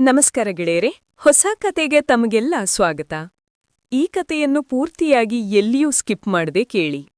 ನಮಸ್ಕಾರ ಗೆಳೆಯರೆ, ಹೊಸ ಕತೆಗೆ ತಮಗೆಲ್ಲ ಸ್ವಾಗತ. ಈ ಕತೆಯನ್ನು ಪೂರ್ತಿಯಾಗಿ ಎಲ್ಲಿಯೂ ಸ್ಕಿಪ್ ಮಾಡದೆ ಕೇಳಿ.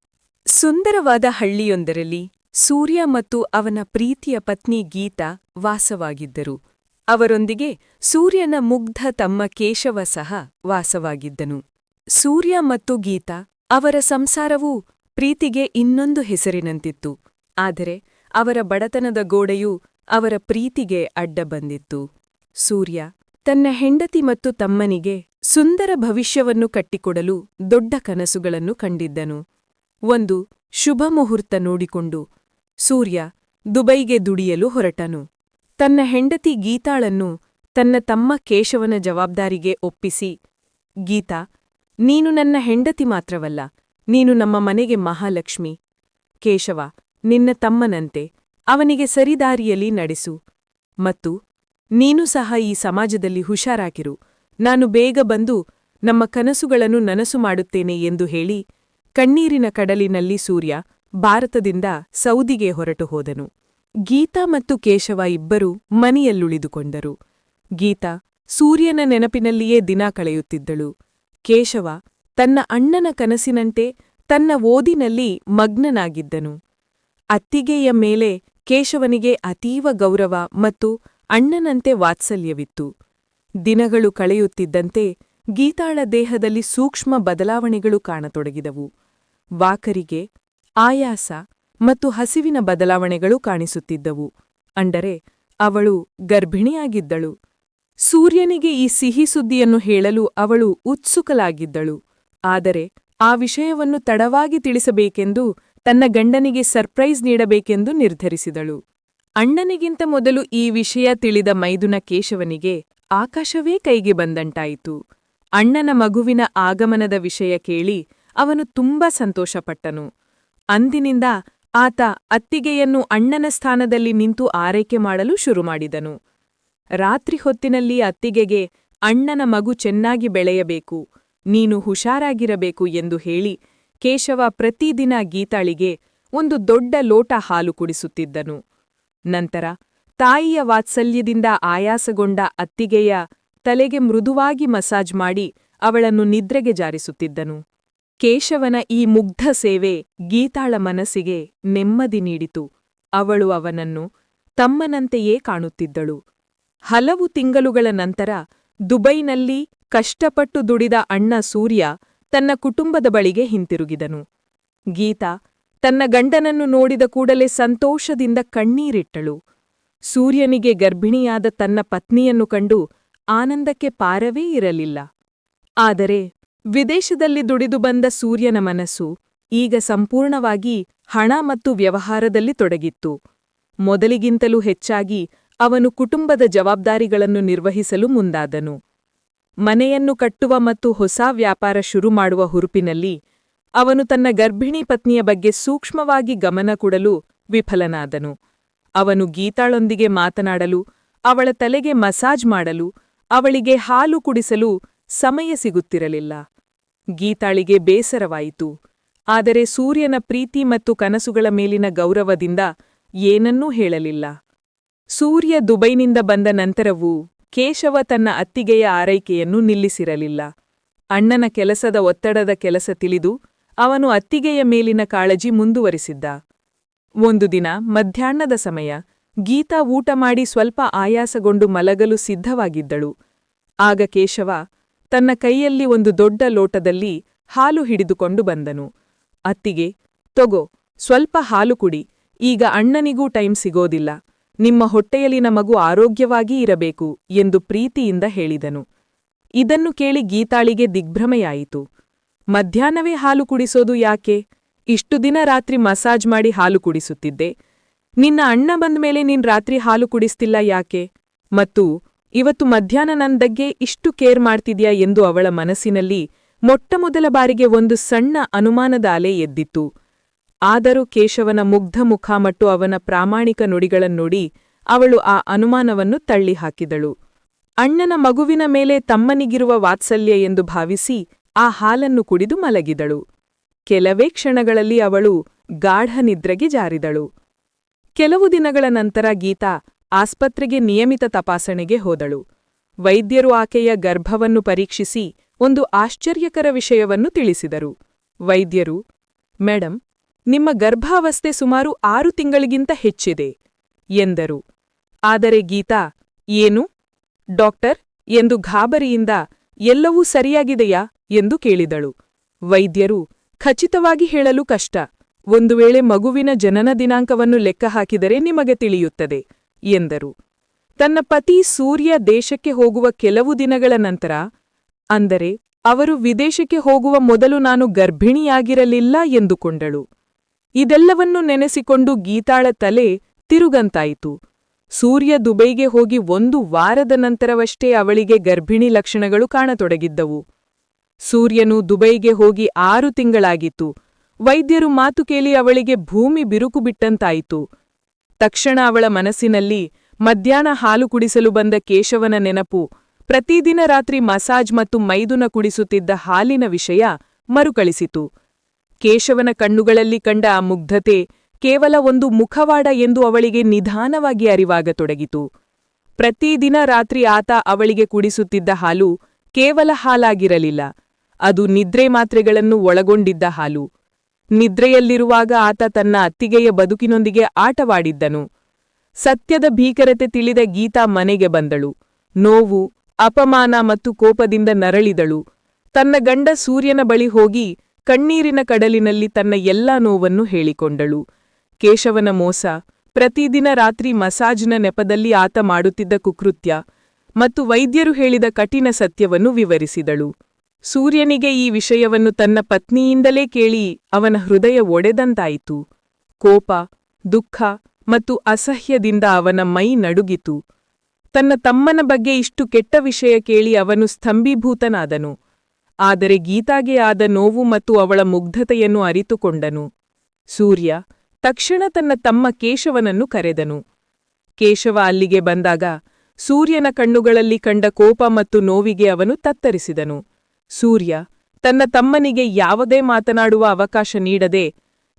ಸುಂದರವಾದ ಹಳ್ಳಿಯೊಂದರಲ್ಲಿ ಸೂರ್ಯ ಮತ್ತು ಅವನ ಪ್ರೀತಿಯ ಪತ್ನಿ ಗೀತಾ ವಾಸವಾಗಿದ್ದರು. ಅವರೊಂದಿಗೆ ಸೂರ್ಯನ ಮುಗ್ಧ ತಮ್ಮ ಕೇಶವ ಸಹ ವಾಸವಾಗಿದ್ದನು. ಸೂರ್ಯ ಮತ್ತು ಗೀತಾ ಅವರ ಸಂಸಾರವು ಪ್ರೀತಿಗೆ ಇನ್ನೊಂದು ಹೆಸರಿನಂತಿತ್ತು. ಆದರೆ ಅವರ ಬಡತನದ ಗೋಡೆಯು ಅವರ ಪ್ರೀತಿಗೆ ಅಡ್ಡ ಬಂದಿತ್ತು. ಸೂರ್ಯ ತನ್ನ ಹೆಂಡತಿ ಮತ್ತು ತಮ್ಮನಿಗೆ ಸುಂದರ ಭವಿಷ್ಯವನ್ನು ಕಟ್ಟಿಕೊಡಲು ದೊಡ್ಡ ಕನಸುಗಳನ್ನು ಕಂಡಿದ್ದನು. ಒಂದು ಶುಭ ಮುಹೂರ್ತ ನೋಡಿಕೊಂಡು ಸೂರ್ಯ ದುಬೈಗೆ ದುಡಿಯಲು ಹೊರಟನು. ತನ್ನ ಹೆಂಡತಿ ಗೀತಾಳನ್ನು ತನ್ನ ತಮ್ಮ ಕೇಶವನ ಜವಾಬ್ದಾರಿಗೆ ಒಪ್ಪಿಸಿ, ಗೀತಾ, ನೀನು ನನ್ನ ಹೆಂಡತಿ ಮಾತ್ರವಲ್ಲ, ನೀನು ನಮ್ಮ ಮನೆಗೆ ಮಹಾಲಕ್ಷ್ಮಿ. ಕೇಶವ, ನಿನ್ನ ತಮ್ಮನಂತೆ, ಅವನಿಗೆ ಸರಿದಾರಿಯಲ್ಲಿ ನಡೆಸು. ಮತ್ತು ನೀನು ಸಹ ಈ ಸಮಾಜದಲ್ಲಿ ಹುಷಾರಾಗಿರು. ನಾನು ಬೇಗ ಬಂದು ನಮ್ಮ ಕನಸುಗಳನ್ನು ನನಸು ಮಾಡುತ್ತೇನೆ ಎಂದು ಹೇಳಿ ಕಣ್ಣೀರಿನ ಕಡಲಿನಲ್ಲಿ ಸೂರ್ಯ ಭಾರತದಿಂದ ಸೌದಿಗೆ ಹೊರಟು ಹೋದನು. ಗೀತಾ ಮತ್ತು ಕೇಶವ ಇಬ್ಬರೂ ಮನೆಯಲ್ಲುಳಿದುಕೊಂಡರು. ಗೀತಾ ಸೂರ್ಯನ ನೆನಪಿನಲ್ಲಿಯೇ ದಿನ ಕಳೆಯುತ್ತಿದ್ದಳು. ಕೇಶವ ತನ್ನ ಅಣ್ಣನ ಕನಸಿನಂತೆ ತನ್ನ ಓದಿನಲ್ಲಿ ಮಗ್ನನಾಗಿದ್ದನು. ಅತ್ತಿಗೆಯ ಮೇಲೆ ಕೇಶವನಿಗೆ ಅತೀವ ಗೌರವ ಮತ್ತು ಅಣ್ಣನಂತೆ ವಾತ್ಸಲ್ಯವಿತ್ತು. ದಿನಗಳು ಕಳೆಯುತ್ತಿದ್ದಂತೆ ಗೀತಾಳ ದೇಹದಲ್ಲಿ ಸೂಕ್ಷ್ಮ ಬದಲಾವಣೆಗಳು ಕಾಣತೊಡಗಿದವು. ವಾಕರಿಗೆ ಆಯಾಸ ಮತ್ತು ಹಸಿವಿನ ಬದಲಾವಣೆಗಳು ಕಾಣಿಸುತ್ತಿದ್ದವು. ಅಂದರೆ ಅವಳು ಗರ್ಭಿಣಿಯಾಗಿದ್ದಳು. ಸೂರ್ಯನಿಗೆ ಈ ಸಿಹಿ ಸುದ್ದಿಯನ್ನು ಹೇಳಲು ಅವಳು ಉತ್ಸುಕಲಾಗಿದ್ದಳು ಆದರೆ ಆ ವಿಷಯವನ್ನು ತಡವಾಗಿ ತಿಳಿಸಬೇಕೆಂದು ತನ್ನ ಗಂಡನಿಗೆ ಸರ್ಪ್ರೈಸ್ ನೀಡಬೇಕೆಂದು ನಿರ್ಧರಿಸಿದಳು. ಅಣ್ಣನಿಗಿಂತ ಮೊದಲು ಈ ವಿಷಯ ತಿಳಿದ ಮೈದುನ ಕೇಶವನಿಗೆ ಆಕಾಶವೇ ಕೈಗೆ ಬಂದಂಟಾಯಿತು. ಅಣ್ಣನ ಮಗುವಿನ ಆಗಮನದ ವಿಷಯ ಕೇಳಿ ಅವನು ತುಂಬಾ ಸಂತೋಷಪಟ್ಟನು. ಅಂದಿನಿಂದ ಆತ ಅತ್ತಿಗೆಯನ್ನು ಅಣ್ಣನ ಸ್ಥಾನದಲ್ಲಿ ನಿಂತು ಆರೈಕೆ ಮಾಡಲು ಶುರುಮಾಡಿದನು ರಾತ್ರಿ ಹೊತ್ತಿನಲ್ಲಿ ಅತ್ತಿಗೆಗೆ, ಅಣ್ಣನ ಮಗು ಚೆನ್ನಾಗಿ ಬೆಳೆಯಬೇಕು, ನೀನು ಹುಷಾರಾಗಿರಬೇಕು ಎಂದು ಹೇಳಿ ಕೇಶವ ಪ್ರತಿದಿನ ಗೀತಾಳಿಗೆ ಒಂದು ದೊಡ್ಡ ಲೋಟ ಹಾಲು ಕುಡಿಸುತ್ತಿದ್ದನು. ನಂತರ ತಾಯಿಯ ವಾತ್ಸಲ್ಯದಿಂದ ಆಯಾಸಗೊಂಡ ಅತ್ತಿಗೆಯ ತಲೆಗೆ ಮೃದುವಾಗಿ ಮಸಾಜ್ ಮಾಡಿ ಅವಳನ್ನು ನಿದ್ರೆಗೆ ಜಾರಿಸುತ್ತಿದ್ದನು. ಕೇಶವನ ಈ ಮುಗ್ಧ ಸೇವೆ ಗೀತಾಳ ಮನಸ್ಸಿಗೆ ನೆಮ್ಮದಿ ನೀಡಿತು. ಅವಳು ಅವನನ್ನು ತಮ್ಮನಂತೆಯೇ ಕಾಣುತ್ತಿದ್ದಳು. ಹಲವು ತಿಂಗಳುಗಳ ನಂತರ ದುಬೈನಲ್ಲಿ ಕಷ್ಟಪಟ್ಟು ದುಡಿದ ಅಣ್ಣ ಸೂರ್ಯ ತನ್ನ ಕುಟುಂಬದ ಬಳಿಗೆ ಹಿಂತಿರುಗಿದನು. ಗೀತಾ ತನ್ನ ಗಂಡನನ್ನು ನೋಡಿದ ಕೂಡಲೇ ಸಂತೋಷದಿಂದ ಕಣ್ಣೀರಿಟ್ಟಳು. ಸೂರ್ಯನಿಗೆ ಗರ್ಭಿಣಿಯಾದ ತನ್ನ ಪತ್ನಿಯನ್ನು ಕಂಡು ಆನಂದಕ್ಕೆ ಪಾರವೇ ಇರಲಿಲ್ಲ. ಆದರೆ ವಿದೇಶದಲ್ಲಿ ದುಡಿದು ಬಂದ ಸೂರ್ಯನ ಮನಸ್ಸು ಈಗ ಸಂಪೂರ್ಣವಾಗಿ ಹಣ ಮತ್ತು ವ್ಯವಹಾರದಲ್ಲಿ ತೊಡಗಿತ್ತು. ಮೊದಲಿಗಿಂತಲೂ ಹೆಚ್ಚಾಗಿ ಅವನು ಕುಟುಂಬದ ಜವಾಬ್ದಾರಿಗಳನ್ನು ನಿರ್ವಹಿಸಲು ಮುಂದಾದನು. ಮನೆಯನ್ನು ಕಟ್ಟುವ ಮತ್ತು ಹೊಸ ವ್ಯಾಪಾರ ಶುರು ಮಾಡುವ ಹುರುಪಿನಲ್ಲಿ ಅವನು ತನ್ನ ಗರ್ಭಿಣಿ ಪತ್ನಿಯ ಬಗ್ಗೆ ಸೂಕ್ಷ್ಮವಾಗಿ ಗಮನ ಕೊಡಲು ವಿಫಲನಾದನು. ಅವನು ಗೀತಾಳೊಂದಿಗೆ ಮಾತನಾಡಲು, ಅವಳ ತಲೆಗೆ ಮಸಾಜ್ ಮಾಡಲು, ಅವಳಿಗೆ ಹಾಲು ಕುಡಿಸಲು ಸಮಯ ಸಿಗುತ್ತಿರಲಿಲ್ಲ. ಗೀತಾಳಿಗೆ ಬೇಸರವಾಯಿತು. ಆದರೆ ಸೂರ್ಯನ ಪ್ರೀತಿ ಮತ್ತು ಕನಸುಗಳ ಮೇಲಿನ ಗೌರವದಿಂದ ಏನನ್ನೂ ಹೇಳಲಿಲ್ಲ. ಸೂರ್ಯ ದುಬೈನಿಂದ ಬಂದ ನಂತರವೂ ಕೇಶವ ತನ್ನ ಅತ್ತಿಗೆಯ ಆರೈಕೆಯನ್ನು ನಿಲ್ಲಿಸಿರಲಿಲ್ಲ. ಅಣ್ಣನ ಕೆಲಸದ ಒತ್ತಡದ ಕೆಲಸ ತಿಳಿದು ಅವನು ಅತ್ತಿಗೆಯ ಮೇಲಿನ ಕಾಳಜಿ ಮುಂದುವರಿಸಿದ್ದ. ಒಂದು ದಿನ ಮಧ್ಯಾಹ್ನದ ಸಮಯ ಗೀತಾ ಊಟ ಮಾಡಿ ಸ್ವಲ್ಪ ಆಯಾಸಗೊಂಡು ಮಲಗಲು ಸಿದ್ಧವಾಗಿದ್ದಳು. ಆಗ ಕೇಶವ ತನ್ನ ಕೈಯಲ್ಲಿ ಒಂದು ದೊಡ್ಡ ಲೋಟದಲ್ಲಿ ಹಾಲು ಹಿಡಿದುಕೊಂಡು ಬಂದನು. ಅತ್ತಿಗೆ, ತೊಗೋ, ಸ್ವಲ್ಪ ಹಾಲು ಕುಡಿ, ಈಗ ಅಣ್ಣನಿಗೂ ಟೈಮ್ ಸಿಗೋದಿಲ್ಲ, ನಿಮ್ಮ ಹೊಟ್ಟೆಯಲ್ಲಿನ ಮಗು ಆರೋಗ್ಯವಾಗಿ ಇರಬೇಕು ಎಂದು ಪ್ರೀತಿಯಿಂದ ಹೇಳಿದನು. ಇದನ್ನು ಕೇಳಿ ಗೀತಾಳಿಗೆ ದಿಗ್ಭ್ರಮೆಯಾಯಿತು. ಮಧ್ಯಾಹ್ನವೇ ಹಾಲು ಕುಡಿಸೋದು ಯಾಕೆ? ಇಷ್ಟು ದಿನ ರಾತ್ರಿ ಮಸಾಜ್ ಮಾಡಿ ಹಾಲು ಕುಡಿಸುತ್ತಿದ್ದೆ. ನಿನ್ನ ಅಣ್ಣ ಬಂದ್ಮೇಲೆ ನೀನ್ ರಾತ್ರಿ ಹಾಲು ಕುಡಿಸ್ತಿಲ್ಲ ಯಾಕೆ? ಮತ್ತು ಇವತ್ತು ಮಧ್ಯಾಹ್ನ ನಂದಗ್ಗೆ ಇಷ್ಟು ಕೇರ್ ಮಾಡ್ತಿದ್ಯಾ ಎಂದು ಅವಳ ಮನಸ್ಸಿನಲ್ಲಿ ಮೊಟ್ಟಮೊದಲ ಬಾರಿಗೆ ಒಂದು ಸಣ್ಣ ಅನುಮಾನದ ಅಲೆ ಎದ್ದಿತ್ತು. ಆದರೂ ಕೇಶವನ ಮುಗ್ಧ ಮುಖ ಮತ್ತು ಅವನ ಪ್ರಾಮಾಣಿಕ ನುಡಿಗಳನ್ನೋಡಿ ಅವಳು ಆ ಅನುಮಾನವನ್ನು ತಳ್ಳಿಹಾಕಿದಳು. ಅಣ್ಣನ ಮಗುವಿನ ಮೇಲೆ ತಮ್ಮನಿಗಿರುವ ವಾತ್ಸಲ್ಯ ಎಂದು ಭಾವಿಸಿ ಆ ಹಾಲನ್ನು ಕುಡಿದು ಮಲಗಿದಳು. ಕೆಲವೇ ಕ್ಷಣಗಳಲ್ಲಿ ಅವಳು ಗಾಢ ನಿದ್ರೆಗೆ ಜಾರಿದಳು. ಕೆಲವು ದಿನಗಳ ನಂತರ ಗೀತಾ ಆಸ್ಪತ್ರೆಗೆ ನಿಯಮಿತ ತಪಾಸಣೆಗೆ ಹೋದಳು. ವೈದ್ಯರು ಆಕೆಯ ಗರ್ಭವನ್ನು ಪರೀಕ್ಷಿಸಿ ಒಂದು ಆಶ್ಚರ್ಯಕರ ವಿಷಯವನ್ನು ತಿಳಿಸಿದರು. ವೈದ್ಯರು, ಮೇಡಂ, ನಿಮ್ಮ ಗರ್ಭಾವಸ್ಥೆ ಸುಮಾರು ಆರು ತಿಂಗಳಿಗಿಂತ ಹೆಚ್ಚಿದೆ, ಎಂದರು. ಆದರೆ ಗೀತಾ, ಏನು? ಡಾಕ್ಟರ್, ಎಂದು ಘಾಬರಿಯಿಂದ ಎಲ್ಲವೂ ಸರಿಯಾಗಿದೆಯಾ? ಎಂದು ಕೇಳಿದಳು. ವೈದ್ಯರು, ಖಚಿತವಾಗಿ ಹೇಳಲು ಕಷ್ಟ. ಒಂದು ವೇಳೆ ಮಗುವಿನ ಜನನ ದಿನಾಂಕವನ್ನು ಲೆಕ್ಕ ಹಾಕಿದರೆ ನಿಮಗೆ ತಿಳಿಯುತ್ತದೆ, ಎಂದರು. ತನ್ನ ಪತಿ ಸೂರ್ಯ ದೇಶಕ್ಕೆ ಹೋಗುವ ಕೆಲವು ದಿನಗಳ ನಂತರ, ಅಂದರೆ, ಅವರು ವಿದೇಶಕ್ಕೆ ಹೋಗುವ ಮೊದಲು ನಾನು ಗರ್ಭಿಣಿಯಾಗಿರಲಿಲ್ಲ ಎಂದುಕೊಂಡಳು. ಇದೆಲ್ಲವನ್ನು ನೆನೆಸಿಕೊಂಡು ಗೀತಾಳ ತಲೆ ತಿರುಗಂತಾಯಿತು. ಸೂರ್ಯ ದುಬೈಗೆ ಹೋಗಿ ಒಂದು ವಾರದ ನಂತರವಷ್ಟೇ ಅವಳಿಗೆ ಗರ್ಭಿಣಿ ಲಕ್ಷಣಗಳು ಕಾಣತೊಡಗಿದ್ದವು. ಸೂರ್ಯನು ದುಬೈಗೆ ಹೋಗಿ ಆರು ತಿಂಗಳಾಗಿತ್ತು. ವೈದ್ಯರು ಮಾತು ಕೇಳಿ ಅವಳಿಗೆ ಭೂಮಿ ಬಿರುಕು ಬಿಟ್ಟಂತಾಯಿತು. ತಕ್ಷಣ ಅವಳ ಮನಸ್ಸಿನಲ್ಲಿ ಮಧ್ಯಾಹ್ನ ಹಾಲು ಕುಡಿಸಲು ಬಂದ ಕೇಶವನ ನೆನಪು, ಪ್ರತಿದಿನ ರಾತ್ರಿ ಮಸಾಜ್ ಮತ್ತು ಮೈದುನ ಕುಡಿಸುತ್ತಿದ್ದ ಹಾಲಿನ ವಿಷಯ ಮರುಕಳಿಸಿತು. ಕೇಶವನ ಕಣ್ಣುಗಳಲ್ಲಿ ಕಂಡ ಆ ಮುಗ್ಧತೆ ಕೇವಲ ಒಂದು ಮುಖವಾಡ ಎಂದು ಅವಳಿಗೆ ನಿಧಾನವಾಗಿ ಅರಿವಾಗತೊಡಗಿತು. ಪ್ರತಿದಿನ ರಾತ್ರಿ ಆತ ಅವಳಿಗೆ ಕುಡಿಸುತ್ತಿದ್ದ ಹಾಲು ಕೇವಲ ಹಾಲಾಗಿರಲಿಲ್ಲ. ಅದು ನಿದ್ರೆ ಮಾತ್ರೆಗಳನ್ನು ಒಳಗೊಂಡಿದ್ದ ಹಾಲು. ನಿದ್ರೆಯಲ್ಲಿರುವಾಗ ಆತ ತನ್ನ ಅತ್ತಿಗೆಯ ಬದುಕಿನೊಂದಿಗೆ ಆಟವಾಡಿದ್ದನು. ಸತ್ಯದ ಭೀಕರತೆ ತಿಳಿದ ಗೀತಾ ಮನೆಗೆ ಬಂದಳು. ನೋವು, ಅಪಮಾನ ಮತ್ತು ಕೋಪದಿಂದ ನರಳಿದಳು. ತನ್ನ ಗಂಡ ಸೂರ್ಯನ ಬಳಿ ಹೋಗಿ ಕಣ್ಣೀರಿನ ಕಡಲಿನಲ್ಲಿ ತನ್ನ ಎಲ್ಲಾ ನೋವನ್ನು ಹೇಳಿಕೊಂಡಳು. ಕೇಶವನ ಮೋಸ, ಪ್ರತಿದಿನ ರಾತ್ರಿ ಮಸಾಜ್ನ ನೆಪದಲ್ಲಿ ಆತ ಮಾಡುತ್ತಿದ್ದ ಕುಕೃತ್ಯ ಮತ್ತು ವೈದ್ಯರು ಹೇಳಿದ ಕಠಿಣ ಸತ್ಯವನ್ನು ವಿವರಿಸಿದಳು. ಸೂರ್ಯನಿಗೆ ಈ ವಿಷಯವನ್ನು ತನ್ನ ಪತ್ನಿಯಿಂದಲೇ ಕೇಳಿ ಅವನ ಹೃದಯ ಒಡೆದಂತಾಯಿತು. ಕೋಪ, ದುಃಖ ಮತ್ತು ಅಸಹ್ಯದಿಂದ ಅವನ ಮೈ ನಡುಗಿತು. ತನ್ನ ತಮ್ಮನ ಬಗ್ಗೆ ಇಷ್ಟು ಕೆಟ್ಟ ವಿಷಯ ಕೇಳಿ ಅವನು ಸ್ತಂಭೀಭೂತನಾದನು ಆದರೆ ಗೀತಾಗೆ ಆದ ನೋವು ಮತ್ತು ಅವಳ ಮುಗ್ಧತೆಯನ್ನು ಅರಿತುಕೊಂಡನು. ಸೂರ್ಯ ತಕ್ಷಣ ತನ್ನ ತಮ್ಮ ಕೇಶವನನ್ನು ಕರೆದನು. ಕೇಶವ ಅಲ್ಲಿಗೆ ಬಂದಾಗ ಸೂರ್ಯನ ಕಣ್ಣುಗಳಲ್ಲಿ ಕಂಡ ಕೋಪ ಮತ್ತು ನೋವಿಗೆ ಅವನು ತತ್ತರಿಸಿದನು. ಸೂರ್ಯ, ತನ್ನ ತಮ್ಮನಿಗೆ ಯಾವುದೇ ಮಾತನಾಡುವ ಅವಕಾಶ ನೀಡದೆ,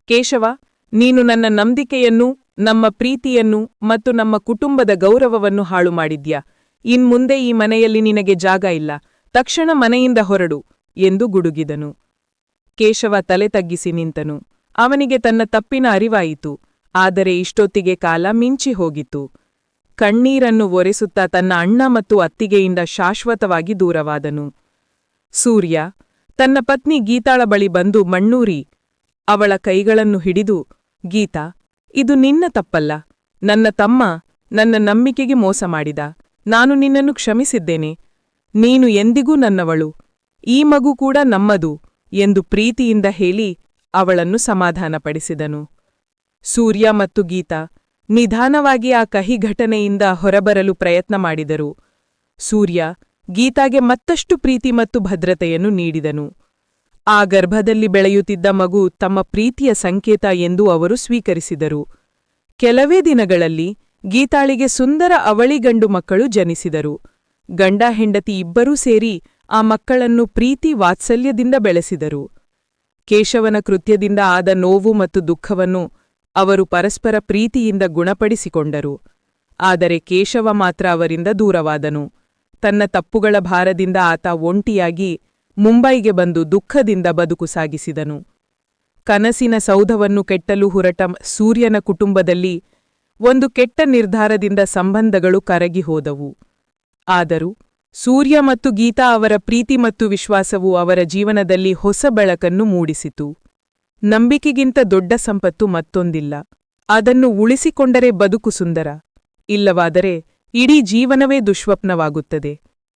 ಕೇಶವ, ನೀನು ನನ್ನ ನಂಬಿಕೆಯನ್ನು, ನಮ್ಮ ಪ್ರೀತಿಯನ್ನು ಮತ್ತು ನಮ್ಮ ಕುಟುಂಬದ ಗೌರವವನ್ನು ಹಾಳು ಮಾಡಿದ್ಯಾ? ಇನ್ಮುಂದೆ ಈ ಮನೆಯಲ್ಲಿ ನಿನಗೆ ಜಾಗ ಇಲ್ಲ, ತಕ್ಷಣ ಮನೆಯಿಂದ ಹೊರಡು, ಎಂದು ಗುಡುಗಿದನು. ಕೇಶವ ತಲೆ ತಗ್ಗಿಸಿ ನಿಂತನು. ಅವನಿಗೆ ತನ್ನ ತಪ್ಪಿನ ಅರಿವಾಯಿತು, ಆದರೆ ಇಷ್ಟೊತ್ತಿಗೆ ಕಾಲ ಮಿಂಚಿ ಹೋಗಿತ್ತು. ಕಣ್ಣೀರನ್ನು ಒರೆಸುತ್ತಾ ತನ್ನ ಅಣ್ಣ ಮತ್ತು ಅತ್ತಿಗೆಯಿಂದ ಶಾಶ್ವತವಾಗಿ ದೂರವಾದನು. ಸೂರ್ಯ, ತನ್ನ ಪತ್ನಿ ಗೀತಾಳ ಬಳಿ ಬಂದು ಮಣ್ಣೂರಿ, ಅವಳ ಕೈಗಳನ್ನು ಹಿಡಿದು, ಗೀತಾ, ಇದು ನಿನ್ನ ತಪ್ಪಲ್ಲ, ನನ್ನ ತಮ್ಮ ನನ್ನ ನಂಬಿಕೆಗೆ ಮೋಸ ಮಾಡಿದ, ನಾನು ನಿನ್ನನ್ನು ಕ್ಷಮಿಸಿದ್ದೇನೆ, ನೀನು ಎಂದಿಗೂ ನನ್ನವಳು, ಈ ಮಗು ಕೂಡ ನಮ್ಮದು, ಎಂದು ಪ್ರೀತಿಯಿಂದ ಹೇಳಿ ಅವಳನ್ನು ಸಮಾಧಾನಪಡಿಸಿದನು. ಸೂರ್ಯ ಮತ್ತು ಗೀತಾ ನಿಧಾನವಾಗಿ ಆ ಕಹಿ ಘಟನೆಯಿಂದ ಹೊರಬರಲು ಪ್ರಯತ್ನ ಮಾಡಿದರು. ಸೂರ್ಯ ಗೀತಾಗೆ ಮತ್ತಷ್ಟು ಪ್ರೀತಿ ಮತ್ತು ಭದ್ರತೆಯನ್ನು ನೀಡಿದನು. ಆ ಗರ್ಭದಲ್ಲಿ ಬೆಳೆಯುತ್ತಿದ್ದ ಮಗು ತಮ್ಮ ಪ್ರೀತಿಯ ಸಂಕೇತ ಎಂದು ಅವರು ಸ್ವೀಕರಿಸಿದರು. ಕೆಲವೇ ದಿನಗಳಲ್ಲಿ ಗೀತಾಳಿಗೆ ಸುಂದರ ಅವಳಿಗಂಡು ಮಕ್ಕಳು ಜನಿಸಿದರು. ಗಂಡ ಹೆಂಡತಿ ಇಬ್ಬರೂ ಸೇರಿ ಆ ಮಕ್ಕಳನ್ನು ಪ್ರೀತಿ ವಾತ್ಸಲ್ಯದಿಂದ ಬೆಳೆಸಿದರು. ಕೇಶವನ ಕೃತ್ಯದಿಂದ ಆದ ನೋವು ಮತ್ತು ದುಃಖವನ್ನು ಅವರು ಪರಸ್ಪರ ಪ್ರೀತಿಯಿಂದ ಗುಣಪಡಿಸಿಕೊಂಡರು. ಆದರೆ ಕೇಶವ ಮಾತ್ರ ಅವರಿಂದ ದೂರವಾದನು. ತನ್ನ ತಪ್ಪುಗಳ ಭಾರದಿಂದ ಆತ ಒಂಟಿಯಾಗಿ ಮುಂಬೈಗೆ ಬಂದು ದುಃಖದಿಂದ ಬದುಕು ಸಾಗಿಸಿದನು. ಕನಸಿನ ಸೌಧವನ್ನು ಕೆಟ್ಟಲು ಹೊರಟ ಸೂರ್ಯನ ಕುಟುಂಬದಲ್ಲಿ ಒಂದು ಕೆಟ್ಟ ನಿರ್ಧಾರದಿಂದ ಸಂಬಂಧಗಳು ಕರಗಿ ಹೋದವು. ಆದರೂ ಸೂರ್ಯ ಮತ್ತು ಗೀತಾ ಅವರ ಪ್ರೀತಿ ಮತ್ತು ವಿಶ್ವಾಸವು ಅವರ ಜೀವನದಲ್ಲಿ ಹೊಸ ಬೆಳಕನ್ನು ಮೂಡಿಸಿತು. ನಂಬಿಕೆಗಿಂತ ದೊಡ್ಡ ಸಂಪತ್ತು ಮತ್ತೊಂದಿಲ್ಲ. ಅದನ್ನು ಉಳಿಸಿಕೊಂಡರೆ ಬದುಕು ಸುಂದರ. ಇಲ್ಲವಾದರೆ ಇಡೀ ಜೀವನವೇ ದುಷ್ವಪ್ನವಾಗುತ್ತದೆ